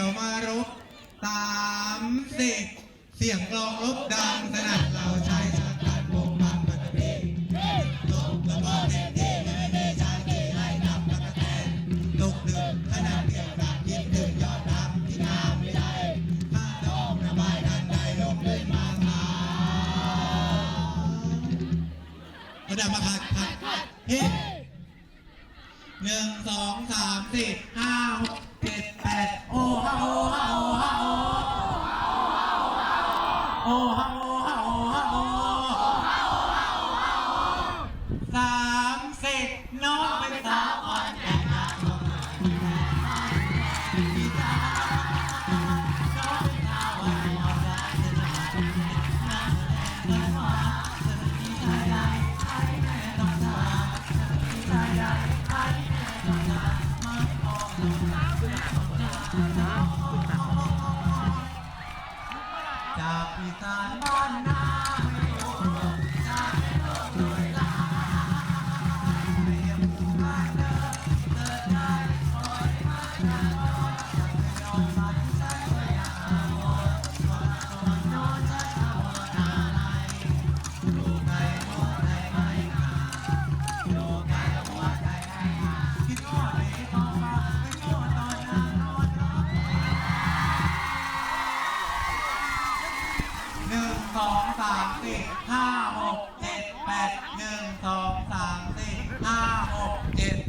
ยวมารุปสามสิบเสียงกลองลบดังสนั่นเราใช้ชาการวงมันปัตตพีลบแล้วก็เต็มที่ไม่มีชากีไล่ดับตะกะแตนตกดึกขนาดเดียวดับคิดถึงยอดดำที่น้ำไม่ได้ข้าดองระบายดันใดลงเลยมาทาเอาดับมาขัดขัดขัดเฮ้หนึ่งสองสามสี่ห้าหก แปดโอ้ฮาโอ้ฮาโอ้ ตานบ้านนา now and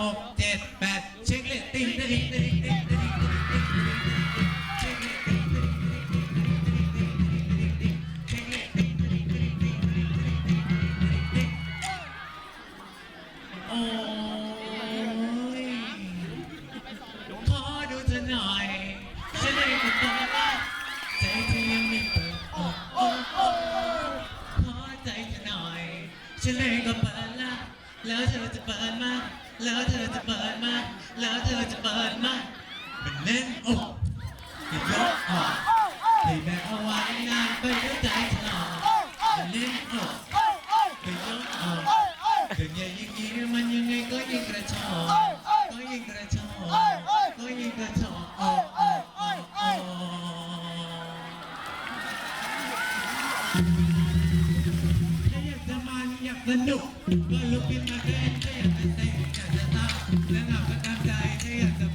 หกเจ็ดแปดเช็คเลตติ้งติ๊งติ๊งติ๊งติ๊งติ๊งติ๊งเช็คเลตติ้งติ๊งติ๊งติ๊งติ๊งเช็คเลตติ้งติ๊งติ๊งติ๊งติ๊งโอ้ยขอดูเธอหน่อยฉันได้คนตัวว่าใจเธอยังไม่เปิดอ้โอ้โอ้ขอใจเธอหน่อยฉันเลยก็เปิด แล้วเธอจะเปิดมาแล้วเธอจะเปิดมาแล้วเธอจะเปิดมามันเล่นอกให้ยกออกให้แบกเอาไว้นานไปด้วยใจเธอมันเล่นอกให้ยกออกถึงอย่างนี้มันยังไงก็ยิ่งกระชอกก็ยิ่งกระชอกก็ยิ่งกระชอกออกออกออก นอยากสนุกก็ลุกขึ้นมาเต้นถ้าอยากจะเต้นอยากจะตั้งและเหงาก็ตามใจถ้าอยากจะ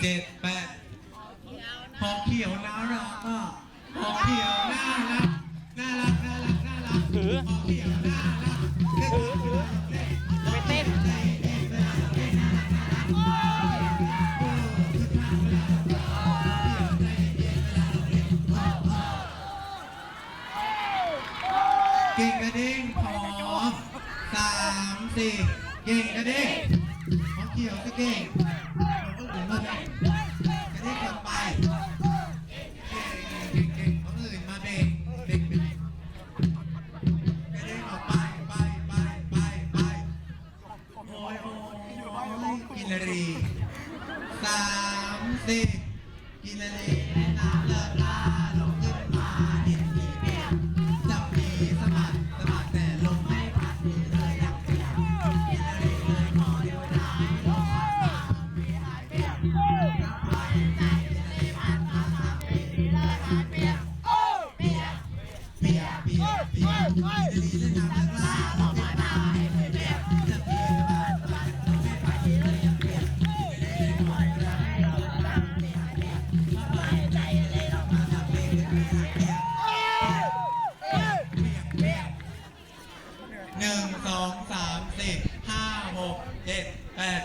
เจ็ดแปดหอกเขียวน่ารักอะหอกเขียวน่ารักน่ารักน่ารักน่ารักหอกเขียวน่ารักเล่นถือเล่นไปเต้นเก่งกระดิ่งพอสามสี่เก่งกระดิ่งของเขียวก็เก่ง เพื่อดิ่มาไปไปไปไปไปโอ้ยโอ้ยกินรีสามสิ หนึ่งสองสามสี่ห้าหกเจ็ดแปด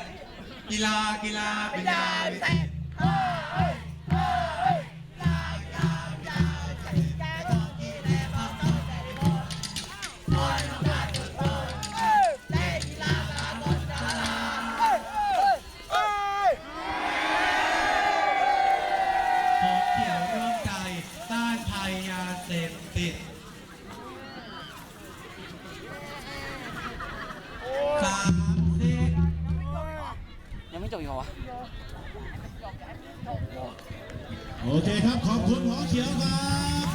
กีฬากีฬาเป็นยาเป็น โอเคครับ ขอบคุณหมอเขียวครับ